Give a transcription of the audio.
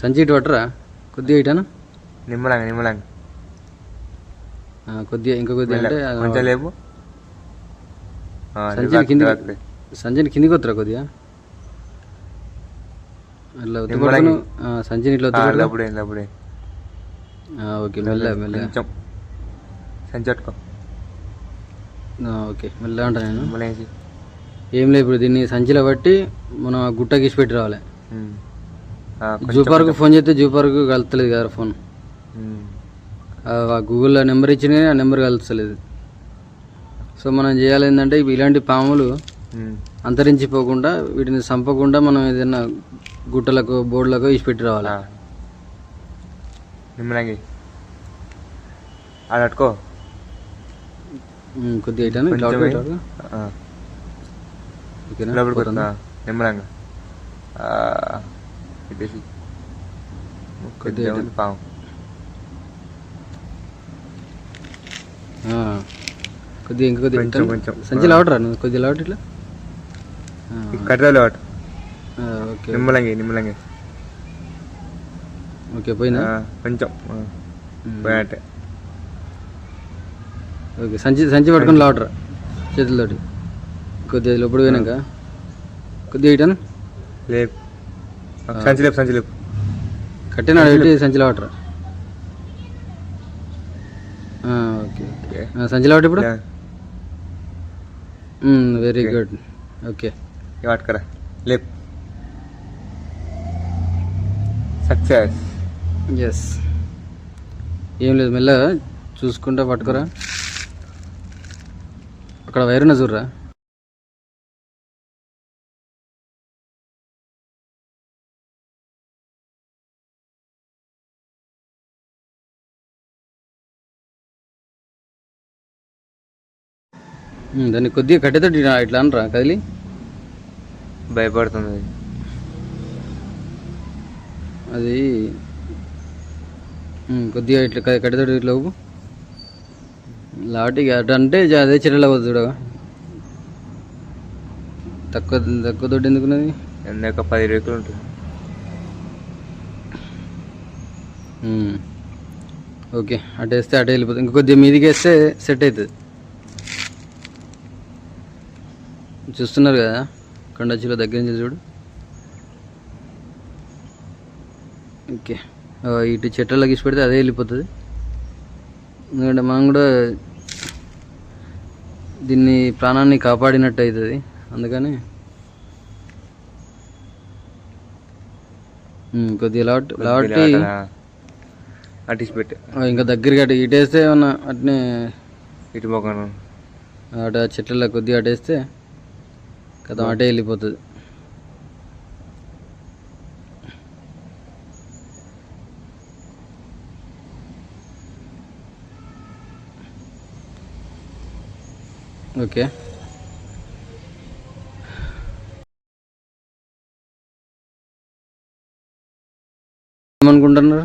సంచి ఇటు పట్టరా కొద్దిగా ఇటాను? నిమ్మలంగా నిమ్మలంగా. కొద్దిగా ఇంకా కొద్దిగా అంటే కొంచెం లేపు. కిందికి వస్తురా కొద్దిగా? అట్లా సంచిని ఇట్లా ఓకే మెల్ల మెల్ల ఓకే మెల్ల అంటా నేను. ఏం లేదు ఇప్పుడు దీన్ని సంచిలో బట్టి మనం గుట్ట గీసి పెట్టి రావాలి. ఉమ్. ఆ, కొంచెం జూ పార్క్ ఫోన్ చేస్తే జూ పార్క్ కలుతలేదు కదా ఫోన్. గూగుల్లో నెంబర్ ఇచ్చినా ఆ నెంబర్ కలుస్తలేదు. సో మనం చేయాలి ఏంటంటే ఇలాంటి పాములు. అంతరించిపోకుండా వీటిని చంపకుండా మనం ఏదైనా గుట్టలకు బోర్డులకు ఇసి పెట్టి రావాలి. నిమ్మలంగి. కొద్దిగా ఇటాను. ఓకేనా? నిమ్మలంగా. ఇటు. ఉంది పాము ఆ. కొద్దిగా ఇంకా కొద్దిగా కొంచెం. సంచి లావటరా నువ్వు కొద్దిగా లావట ఇట్లా? ఆ, కట్టెలు వాటు ఆ, ఓకే. నిమ్మలంగి నిమ్మలంగి. ఓకే పోయిందా ఆ, కొంచెం. పోయినట్టే. ఓకే సంచి సంచి పట్టుకొని లావటరా చేతులతోటి. కొద్దిగా లోపల పోయినాక. కొద్దిగా ఇటాను లేపు సంచి లేపు సంచి లేపు కట్టిన పెట్టి సంచి లావటరా ఆ, ఓకే ఓకే. ఆ, సంచి లావట ఇప్పుడు. వెరీ. Good okay. ఇవి పట్టుకరా. లేపు. సక్సెస్. ఎస్ ఏం లేదు మెల్లగా చూసుకుంటా పట్టుకోరా. అక్కడ వైరున్న చూడరా? దాన్ని కొద్దిగా కట్టేతో ఇట్లా అనరా కదిలి? భయపడుతుంది. అది. కొద్దిగా ఇట్లా క- కట్టెతోటి ఇట్లా లాటికి అటు అదే చెల్లెలు అవ్వదు చూడ. తక్కువ తక్కువ తోటి ఎందుకున్నది? ఒక పది రేకులు ఉంటుంది. ఓకే అటు వేస్తే అటు వెళ్ళిపోతుంది. ఇంకా కొద్దిగా మీదికి వేస్తే సెట్ అవుతుంది. చూస్తున్నారు కదా కొండచిలో దగ్గర నుంచి చూడు. ఓకే. ఇటు చెట్లలో గీసి పెడితే అదే వెళ్ళిపోతుంది. ఎందుకంటే మనం కూడా దీన్ని ప్రాణాన్ని కాపాడినట్టు అవుతుంది. అందుకని కొద్దిగా లాట్ అటు పెట్టి ఇంకా దగ్గరికి అటు ఇటేస్తే ఏమన్నా అట్నే ఇటు మొక్కను అటు ఆ చెట్లలో కొద్దిగా అటేస్తే కదా అటే వెళ్ళిపోతుంది. ఓకే. ఏమనుకుంటున్నారు?